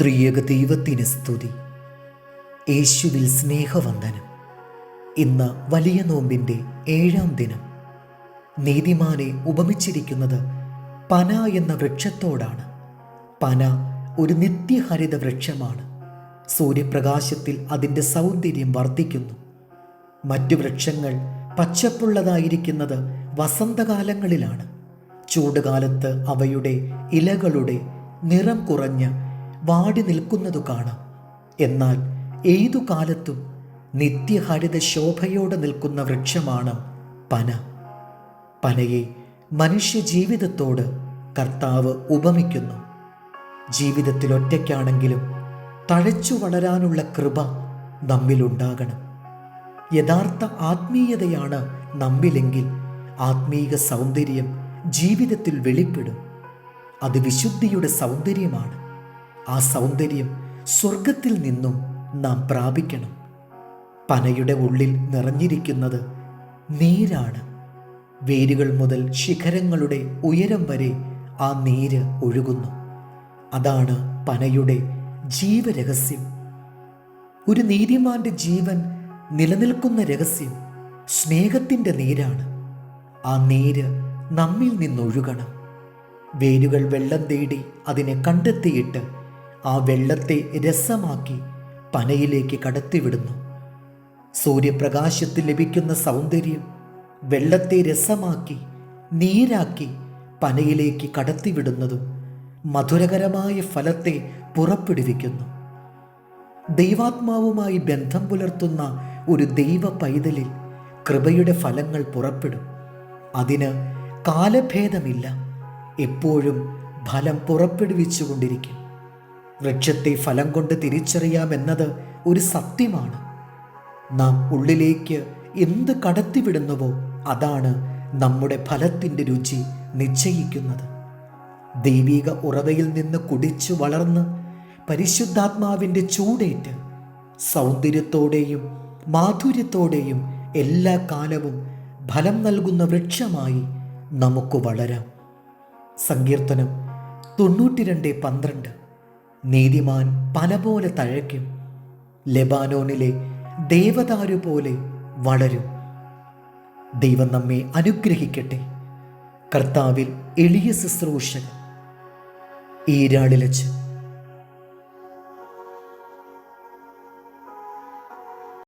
ത്രിയേക ദൈവത്തിന് സ്തുതി. യേശുവിൽ സ്നേഹവന്ദനം. ഇന്ന് വലിയ നോമ്പിന്റെ ഏഴാം ദിനം. നീതിമാനെ ഉപമിച്ചിരിക്കുന്നത് പന എന്ന വൃക്ഷത്തോടാണ്. പന ഒരു നിത്യഹരിത വൃക്ഷമാണ്. സൂര്യപ്രകാശത്തിൽ അതിന്റെ സൗന്ദര്യം വർദ്ധിക്കുന്നു. മറ്റു വൃക്ഷങ്ങൾ പച്ചപ്പുള്ളതായിരിക്കുന്നത് വസന്തകാലങ്ങളിലാണ്. ചൂടുകാലത്ത് അവയുടെ ഇലകളുടെ നിറം കുറഞ്ഞ് വാടി നിൽക്കുന്നതു കാണാം. എന്നാൽ ഏതു കാലത്തും നിത്യഹരിത ശോഭയോടെ നിൽക്കുന്ന വൃക്ഷമാണ് പന. പനയെ മനുഷ്യ ജീവിതത്തോട് കർത്താവ് ഉപമിക്കുന്നു. ജീവിതത്തിൽ ഒറ്റയ്ക്കാണെങ്കിലും തഴച്ചു വളരാനുള്ള കൃപ നമ്മിലുണ്ടാകണം യഥാർത്ഥ ആത്മീയതയാണ് നമ്മിലെങ്കിൽ ആത്മീക സൗന്ദര്യം ജീവിതത്തിൽ വെളിപ്പെടും. അത് വിശുദ്ധിയുടെ സൗന്ദര്യമാണ്. ആ സൗന്ദര്യം സ്വർഗത്തിൽ നിന്നും നാം പ്രാപിക്കണം. പനയുടെ ഉള്ളിൽ നിറഞ്ഞിരിക്കുന്നത് നീരാണ്. വേരുകൾ മുതൽ ശിഖരങ്ങളുടെ ഉയരം വരെ ആ നീര് ഒഴുകുന്നു. അതാണ് പനയുടെ ജീവരഹസ്യം. ഒരു നീതിമാന്റെ ജീവൻ നിലനിൽക്കുന്ന രഹസ്യം സ്നേഹത്തിന്റെ നീരാണ്. ആ നീര് നമ്മിൽ നിന്നൊഴുകണം. വേരുകൾ വെള്ളം തേടി അതിനെ കണ്ടെത്തിയിട്ട് ആ വെള്ളത്തെ രസമാക്കി പനയിലേക്ക് കടത്തിവിടുന്നു. സൂര്യപ്രകാശത്തിൽ ലഭിക്കുന്ന സൗന്ദര്യം വെള്ളത്തെ രസമാക്കി നീരാക്കി പനയിലേക്ക് കടത്തിവിടുന്നതും മധുരകരമായ ഫലത്തെ പുറപ്പെടുവിക്കുന്നു. ദൈവാത്മാവുമായി ബന്ധം പുലർത്തുന്ന ഒരു ദൈവ പൈതലിൽ കൃപയുടെ ഫലങ്ങൾ പുറപ്പെടും. അതിന് കാലഭേദമില്ല. എപ്പോഴും ഫലം പുറപ്പെടുവിച്ചുകൊണ്ടിരിക്കും. വൃക്ഷത്തെ ഫലം കൊണ്ട് തിരിച്ചറിയാമെന്നത് ഒരു സത്യമാണ്. നാം ഉള്ളിലേക്ക് എന്ത് കടത്തിവിടുന്നുവോ അതാണ് നമ്മുടെ ഫലത്തിന്റെ രുചി നിശ്ചയിക്കുന്നത്. ദൈവിക ഉറവയിൽ നിന്ന് കുടിച്ചു വളർന്ന് പരിശുദ്ധാത്മാവിന്റെ ചൂടേറ്റ് സൗന്ദര്യത്തോടെയും മാധുര്യത്തോടെയും എല്ലാ കാലവും ഫലം നൽകുന്ന വൃക്ഷമായി നമുക്ക് വളരാം. സങ്കീർത്തനം തൊണ്ണൂറ്റിരണ്ട് പന്ത്രണ്ട്. നീതിമാൻ പല പോലെ തഴയ്ക്കും. ലെബാനോനിലെ ദേവതാരു പോലെ വളരും. ദൈവം നമ്മെ അനുഗ്രഹിക്കട്ടെ. കർത്താവിൽ എളിയ ശുശ്രൂഷകൻ. ഈരാളിലച്ച്